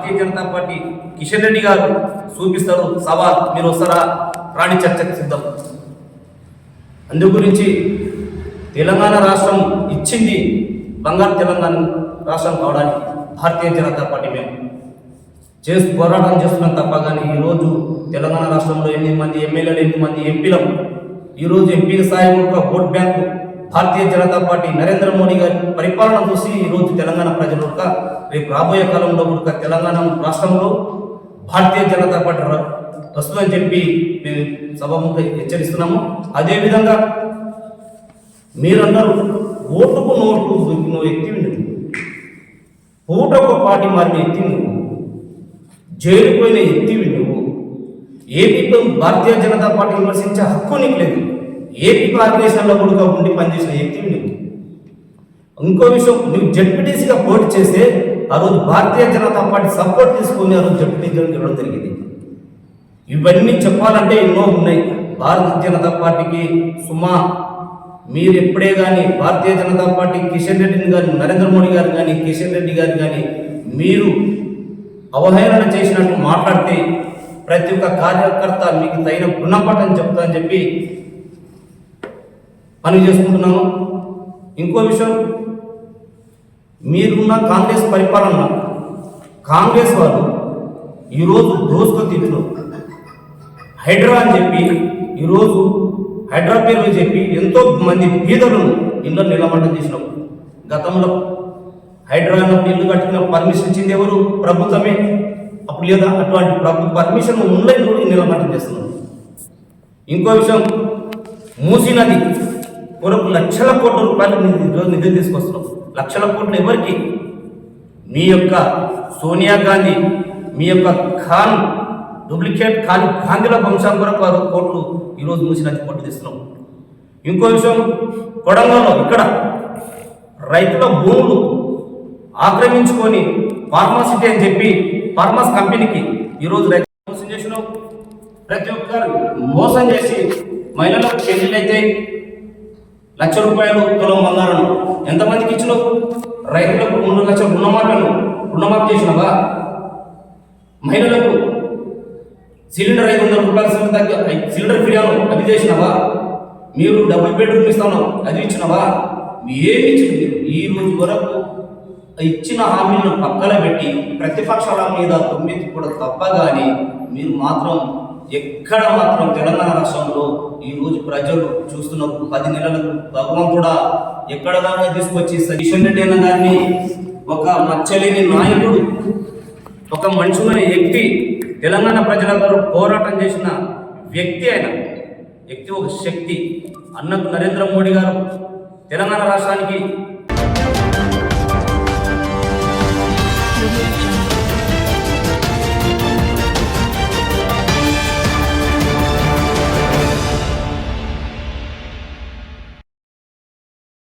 భారతీయ Janata party Kishan Reddy గారు చూపిస్తారు సవాల్ మీరు వస్తారా? రాణి చర్చకు సిద్ధం. అందు గురించి తెలంగాణ రాష్ట్రం ఇచ్చింది బంగారు తెలంగాణ రాష్ట్రం కావడానికి భారతీయ జనతా పార్టీ మేము. చేసి పోరాటం చేస్తున్నాం తప్ప కానీ ఈరోజు తెలంగాణ రాష్ట్రంలో ఎనిమిది మంది ఎమ్మెల్యేలు ఎనిమిది మంది ఎంపీలం. ఈరోజు ఎంపీల సాయం ఒక vote bank Bharatiya Janata party Narendra Modi గారి పరిపాలన చూసి ఈరోజు తెలంగాణ ప్రజలు ఒక రేపు రాబోయే కాలంలో ఒక తెలంగాణ రాష్ట్రంలో భారతీయ జనతా పార్టీ వస్తుందని చెప్పి మేము సభముఖ హెచ్చరిస్తున్నాము. అదేవిధంగా మీరందరూ ఓటుకు నోటు దొరికిన వ్యక్తివి నువ్వు పూటకు పార్టీ మారిన వ్యక్తి నువ్వు జైలు పోయిన వ్యక్తివి నువ్వు ఏపీ భారతీయ జనతా పార్టీ విమర్శించే హక్కు నీకు లేదు. ఏపీ కార్పొరేషన్లో కూడా ఉండి పనిచేసిన వ్యక్తివి నువ్వు ఇంకో విషయం నువ్వు జడ్పీటీసీగా పోటీ చేస్తే ఆ రోజు భారతీయ జనతా పార్టీ సపోర్ట్ తీసుకుని ఆ రోజు జడ్పీటీసీ గెలవడం జరిగింది. ఇవన్నీ చెప్పాలంటే ఎన్నో ఉన్నాయి. భారతీయ జనతా పార్టీకి సుమా మీరు ఎప్పుడే కానీ భారతీయ జనతా పార్టీ కిషన్ రెడ్డిని కానీ నరేంద్ర మోడీ గారు కానీ కిషన్ రెడ్డి గారు కానీ మీరు అవహేళన చేసినట్టు మాట్లాడితే ప్రతి ఒక్క కార్యకర్త మీకు తగిన గుణపాఠం చెప్తా అని చెప్పి పని చేసుకుంటున్నాను. ఇంకో విషయం మీరున్న కాంగ్రెస్ పరిపాలన కాంగ్రెస్ వాళ్ళు ఈరోజు దోస్తు తిట్లు. హైడ్రా అని చెప్పి ఈరోజు హైడ్రా పేరు చెప్పి ఎంతో మంది పేదలను ఇళ్ళ నిలబడ్డం చేసినాం. గతంలో హైడ్రా అన్నప్పుడు ఇల్లు కట్టుకున్న పర్మిషన్ ఇచ్చింది ఎవరు? ప్రభుత్వమే. అప్పుడు లేదా అటువంటి ప్రభు పర్మిషన్ ఉండని కూడా నిలబడ్డం చేస్తున్నాం. ఇంకో విషయం మూసీ నది. కొరకు లక్షల కోట్ల రూపాయలు ఈరోజు నిధులు తీసుకొస్తున్నాం లక్షల కోట్లు ఎవరికి? మీ యొక్క సోనియా గాంధీ మీ యొక్క ఖాన్ డూప్లికేట్ ఖాన్ గాంధీల వంశం కొరకు ఆరు కోట్లు ఈరోజు మూసిన కోట్లు తీస్తున్నాం ఇంకో విషయం కొడంగల్లో ఇక్కడ రైతుల భూములు ఆక్రమించుకొని ఫార్మాసిటీ అని చెప్పి ఫార్మాస్ కంపెనీకి ఈరోజు రైతు మోసం చేసినావు. ప్రతి ఒక్కరు మోసం చేసి మహిళలకు పెళ్ళిళ్ళు అయితే లక్ష రూపాయలు తులం బంగారం ఎంతమందికి ఇచ్చినావు? రైతులకు మూడు లక్షల రుణమాఫీను రుణమాఫీ చేసినావా? మహిళలకు సిలిండర్ ఐదు వందల రూపాయల సిలిండర్ తగ్గ సిలిండర్ ఫిర్యాదు అది చేసినావా? మీరు డబుల్ బెడ్రూమ్ ఇస్తాను అది ఇచ్చినావా? ఏమి ఇచ్చింది ఈ రోజు వరకు ఇచ్చిన హామీలను పక్కన పెట్టి ప్రతిపక్షాల మీద తొమ్మిది కూడా తప్ప కానీ మీరు మాత్రం ఎక్కడ మాత్రం తెలంగాణ రాష్ట్రంలో ఈ రోజు ప్రజలు చూస్తున్నారు పది నెలలకు భగవంతుడా ఎక్కడ దాకా తీసుకొచ్చి కిషన్ రెడ్డి అన్న గారిని ఒక మచ్చలేని నాయకుడు ఒక మనుషులని వ్యక్తి తెలంగాణ ప్రజల పోరాటం చేసిన వ్యక్తి ఆయన. వ్యక్తి ఒక శక్తి. అన్నకు నరేంద్ర మోడీ గారు తెలంగాణ రాష్ట్రానికి